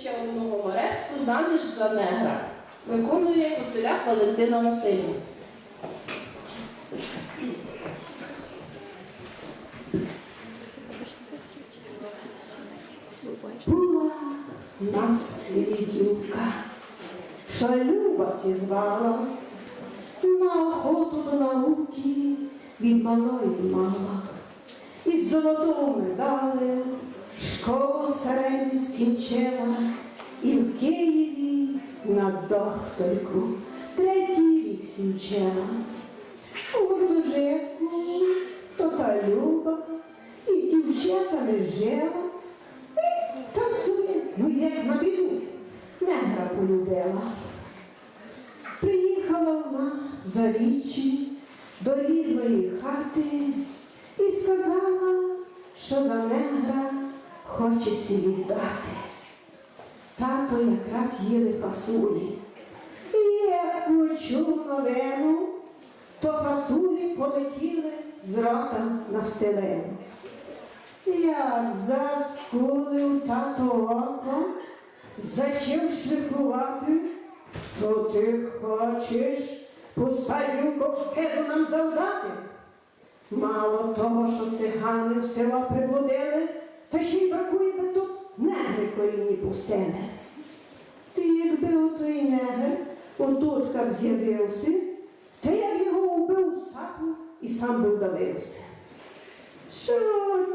ще одну гумореску заміж за негра. Виконує Куцуляк Валентина Васильівна. Була нас свідівка, що Люба сі на охоту до науки від малої мала. Із золотою медалею школу середню скінчила докторку третій рік сінчила. У гуртожитку то та Люба із дівчатами жила. І там собі, ну як на біду, негра полюбила. Приїхала вона за вічі до рідної хати і сказала, що за негра хоче сі віддати. Тато якраз їли фасулі. І як почув новину, то фасулі полетіли з рота на стелену. Як заскулив тато око, зачав шліфувати, то ти хочеш пустарюку в скеду нам завдати? Мало того, що цигани в село приблудили, та ще й бракує тут негри корінні пустили. Ти якби отой негр отутка б з'явився, та я його вбив у саку і сам би вдавився. Що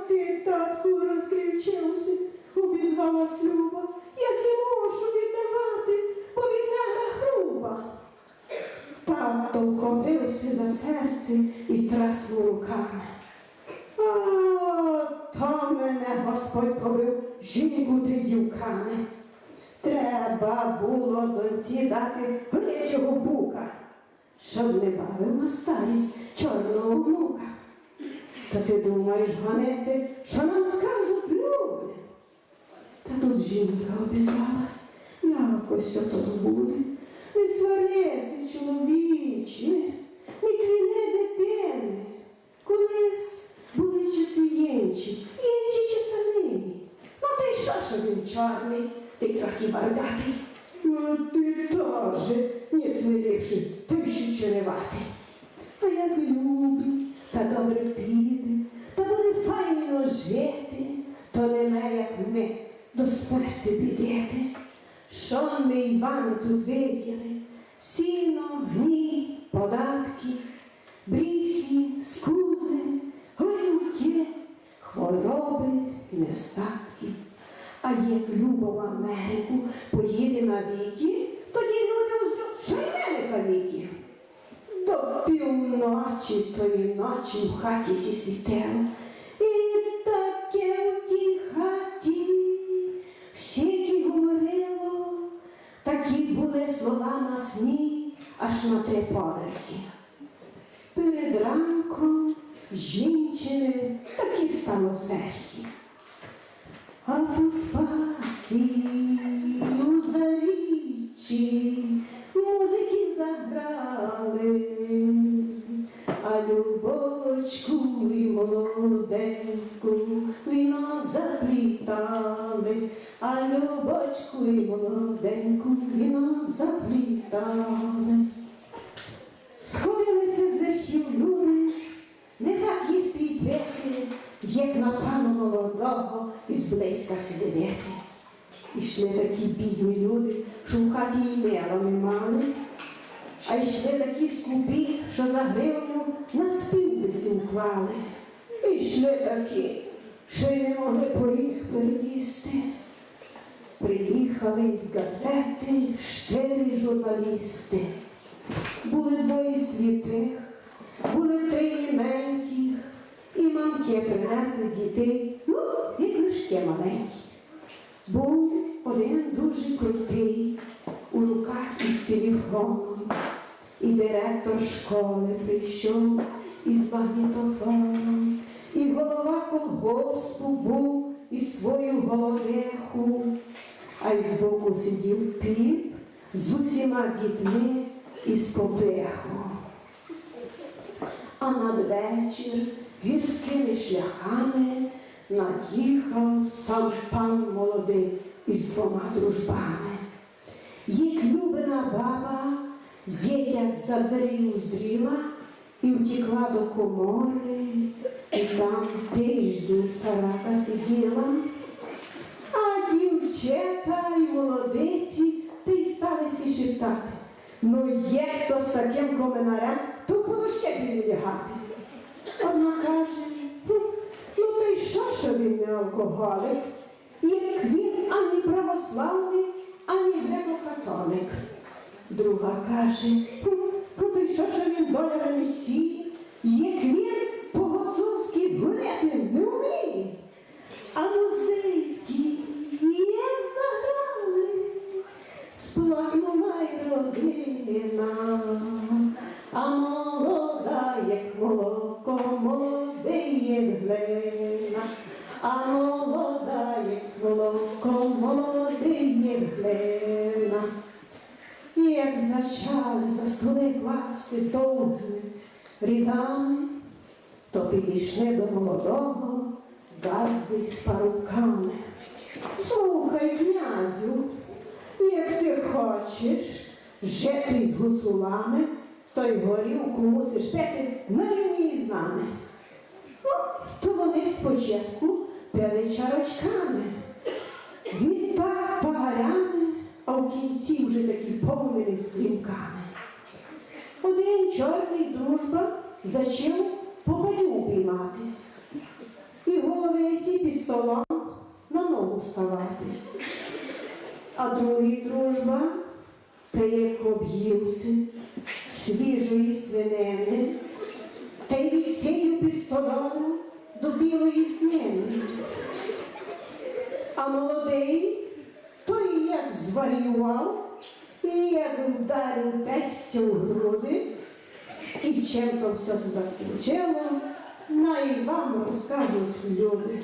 ти, татку, розкричався, обізвалась Люба. Я сі мушу віддавати, бо від негра груба. Тато вхопився за серце і траснув руками. Жінку ти дівками. Треба було доньці дати горячого бука, щоб не бавив на старість чорного внука. Та ти думаєш, гонеце, що нам скажуть люди? Та тут жінка обізвалась, якось ото буде. Не сварися, чоловіче, не кліне дитини. Колись були часи інші, інші часи нині. Ну та й що, що він чорний, ти трохи бардатий. Ну ти теж, ніц не ліпший, ти ще череватий. А як любить, та добре піде, та буде файно жити, то нема, як ми до смерти бідети. Що ми, Іване, тут виділи? Сіно, гній, податки, бріхи, скузи, горілки, хвороби, нестатки. А як Люба в Америку поїде на віки, тоді люди що каліки. До півночі тої ночі в хаті сі світило. І таке в тій хаті всіки говорило, такі були слова на сні, аж на три поверхи. Перед ранком жінчини такі стало зверхи. Любочку і молоденьку вінок заплітали, а любочку і молоденьку вінок заплітали. Сходилися з верхів люди, не так їсти й пити, як на пана молодого із близька сидити. Ішли такі бідні люди, що в хаті й мела не мали, а йшли такі скупі, що за гривню сім клали. Ішли такі, що й не могли поріг перелізти. Приїхали із газети чотири журналісти. Були двоє сліпих, були три іменьких, і мамки принесли дітей, ну, і книжки маленькі. Був один дуже крутий, у руках із телефоном, і директор школи прийшов із магнітофоном, і голова колгоспу був із свою головеху, а й збоку сидів піп з усіма дітьми із побеху. А надвечір гірськими шляхами над'їхав сам пан молодий із двома дружбами. Їх любина баба зятя за дверей уздріла і втекла до комори, і там тиждень сарака сиділа. А дівчата й молодиці та й сталися шептати. Ну, як то з таким коминарем, то буду ще білі лягати. Одна каже, ну то й що, що він не алкоголик, як він ані православний, ані греко-католик. Друга каже, «Хм, ну то й що, що він месії, як він по-гуцульськи гуляти не. А музики є заграли, сплакнула й родина, а молода, як молоко, молодий, глина, а молода, як молоко, молодий, глина. Як зачали за столи класти довгими рядами, то підійшли до молодого газди з паруками. Слухай, князю, як ти хочеш жити з гуцулами, то й горілку мусиш пити на лінії з нами. Ну, то вони спочатку пили чарочками, відтак тагарями, а в кінці вже такі повними склінками. Чорний дружба зачав попадю упіймати. І голови сі під столом на ногу ставати. А другий дружба, та як об'ївся свіжої свинини, та й сію під до білої книни. А молодий той як зварював, і як вдарив тестя у груди, і все то все заскінчило, най вам розкажуть люди.